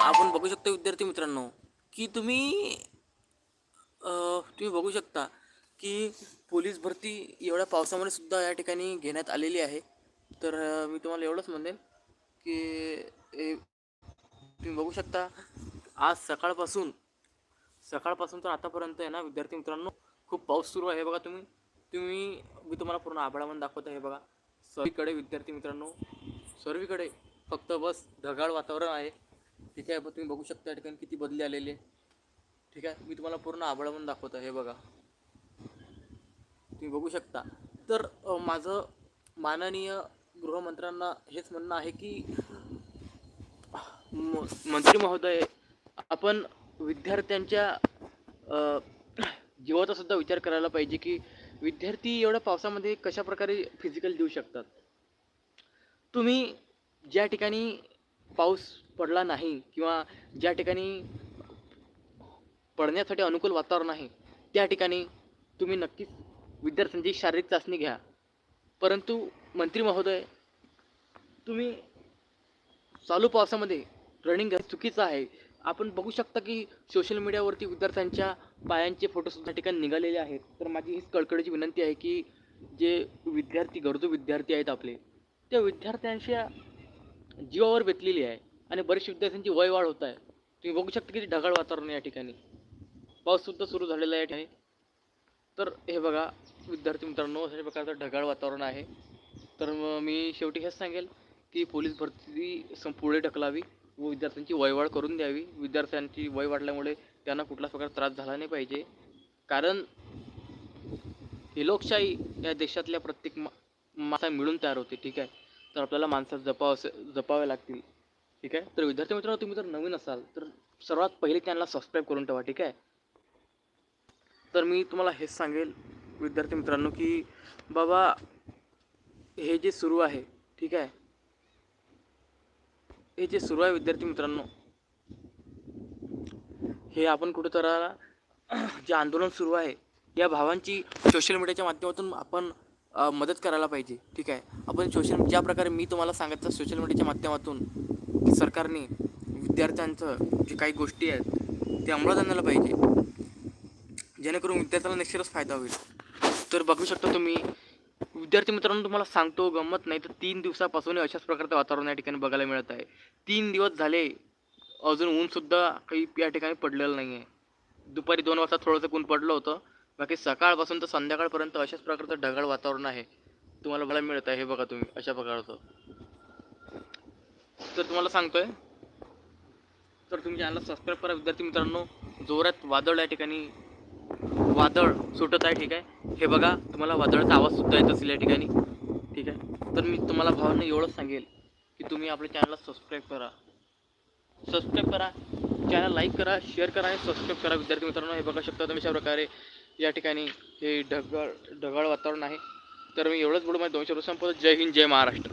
आपण बघू शकतो विद्यार्थी मित्रांनो की तुम्ही तुम्ही बघू शकता की पोलीस भरती एवढ्या पावसामध्ये सुद्धा या ठिकाणी घेण्यात आलेली आहे. तर मी तुम्हाला एवढंच म्हणेन की तुम्ही बघू शकता आज सकाळपासून सकाळपासून तर आतापर्यंत आहे ना विद्यार्थी मित्रांनो खूप पाऊस सुरू आहे बघा तुम्ही. तुम्ही मी तुम्हाला पूर्ण आभाळामध्ये दाखवत आहे बघा. सर्वीकडे विद्यार्थी मित्रांनो सर्वीकडे फक्त बस ढगाळ वातावरण आहे. ठीक आहे तुम्ही बघू शकता या ठिकाणी किती बदली आलेली आहे. ठीक आहे? मी तुम्हाला पूर्ण आभाळामध्ये दाखवतो आहे हे बघा. तुम्ही बघू शकता. तर माझं माननीय गृहमंत्र्यांना हेच म्हणणं आहे की मंत्री महोदय आपण विद्यार्थ्यांच्या जीवाचा सुद्धा विचार करायला पाहिजे की विद्यार्थी एवढ्या पावसामध्ये कशा प्रकारे फिजिकल देऊ शकतात? तुम्ही ज्या ठिकाणी पाऊस पडला नाही किंवा ज्या ठिकाणी पडण्यासाठी अनुकूल वातावरण आहे त्या ठिकाणी तुम्ही नक्कीच विद्यार्थ्यांची शारीरिक चाचणी घ्या. परंतु मंत्री महोदय तुम्ही चालू पावसामध्ये रनिंग चुकीचं आहे. आपण बघू शकता की सोशल मीडियावरती विद्यार्थ्यांच्या पायांचे फोटोसुद्धा ठिकाणी निघालेले आहेत. तर माझी हीच कळकळीची विनंती आहे की जे विद्यार्थी गरजू विद्यार्थी आहेत आपले त्या विद्यार्थ्यांच्या जीवावर बेतलेली आहे आणि बरेचशे विद्यार्थ्यांची वय वाढ होत आहे. तुम्ही बघू शकता किती ढगाळ वातावरण या ठिकाणी. पाऊससुद्धा सुरू झालेला आहे ठिकाणी. तर हे बघा विद्यार्थी मित्रांनो अशा प्रकारचं ढगाळ वातावरण आहे. तर मग मी शेवटी हेच सांगेल की पोलीस भरती पुढे ढकलावी व विद्यार्थ्यांची वयवाढ करून द्यावी. विद्यार्थ्यांची वय वाढल्यामुळे त्यांना कुठलाच प्रकार त्रास झाला नाही पाहिजे. कारण ही लोकशाही या देशातल्या प्रत्येक मा माणसा मिळून तयार होते ठीक आहे? तर आपल्याला माणसात जपाव जपावे लागतील. ठीक आहे? तर विद्यार्थी मित्रांनो तुम्ही जर नवीन असाल तर सर्वात पहिले त्यांना सबस्क्राईब करून ठेवा ठीक आहे? तर मी तुम्हाला हेच सांगेल विद्यार्थी मित्रांनो की बाबा हे जे सुरू आहे ठीक आहे? हे जे सुरू आहे विद्यार्थी मित्रांनो हे आपण कुठेतरी जे आंदोलन सुरू आहे या भावांची सोशल मीडियाच्या माध्यमातून आपण मदत करायला पाहिजे. ठीक आहे? आपण सोशल ज्या प्रकारे मी तुम्हाला सांगितलं सोशल मीडियाच्या माध्यमातून सरकारने विद्यार्थ्यांचं जे काही गोष्टी आहेत ते अंमलात आणायला पाहिजे. जेणेकरून विद्यार्थ्याला निश्चितच फायदा होईल. तर बघू शकता तुम्ही विद्यार्थी मित्रांनो तुम्हाला सांगतो गंमत नाही तर तीन दिवसापासून अशाच प्रकारचं वातावरण या ठिकाणी बघायला मिळत आहे. तीन दिवस झाले अजून ऊनसुद्धा काही या ठिकाणी पडलेलं नाही आहे दुपारी दोन वाजता थोडंसं ऊन पडलं होतं. बाकी सकाळपासून तर संध्याकाळपर्यंत अशाच प्रकारचं ढगाळ वातावरण आहे. तुम्हाला बघायला मिळत आहे हे बघा तुम्ही अशा प्रकारचं. तर तुम्हाला सांगतोय तर तुम्ही चॅनलला सबस्क्राईब करा. विद्यार्थी मित्रांनो जोरात वादळ या ठिकाणी वादळ सुटत आहे ठीक आहे? हे बघा तुम्हाला वादळाचा आवाज सुद्धा येत असेल या ठिकाणी ठीक आहे? तर मी तुम्हाला भावांना एवढंच सांगेल की तुम्ही आपल्या चॅनलला सबस्क्राईब करा. सबस्क्राईब करा चॅनल लाईक करा शेअर करा आणि सबस्क्राईब करा. विद्यार्थी मित्रांनो हे बघा शकता तुम्ही अशा प्रकारे या ठिकाणी हे ढगाळ ढगाळ वातावरण आहे. तर मी एवढंच बोलू. माझ्या दोनशे रुपये संपवतो. जय हिंद जय महाराष्ट्र.